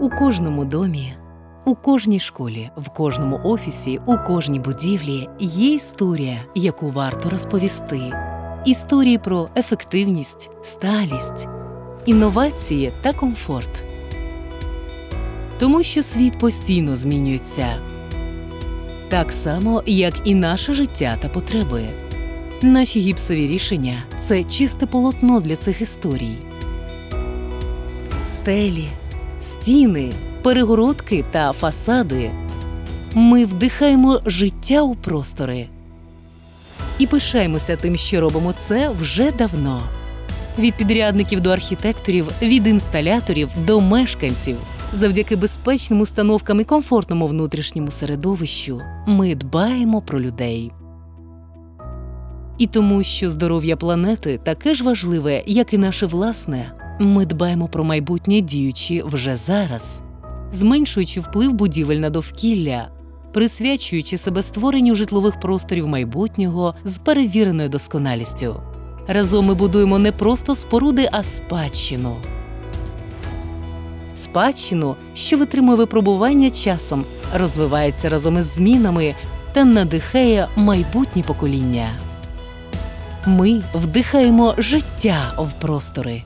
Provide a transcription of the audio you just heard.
У кожному домі, у кожній школі, в кожному офісі, у кожній будівлі є історія, яку варто розповісти. Історії про ефективність, сталість, інновації та комфорт. Тому що світ постійно змінюється, так само, як і наше життя та потреби. Наші гіпсові рішення це чисте полотно для цих історій. Стелі, стіни, перегородки та фасади. Ми вдихаємо життя у простори і пишаємося тим, що робимо це вже давно. Від підрядників до архітекторів, від інсталяторів до мешканців. Завдяки безпечним установкам і комфортному внутрішньому середовищу ми дбаємо про людей. І тому, що здоров'я планети таке ж важливе, як і наше власне, ми дбаємо про майбутнє діючи вже зараз, зменшуючи вплив будівель на довкілля, присвячуючи себе створенню житлових просторів майбутнього з перевіреною досконалістю. Разом ми будуємо не просто споруди, а спадщину. Спадщину, що витримує випробування часом, розвивається разом із змінами та надихає майбутні покоління. Ми вдихаємо життя в простори.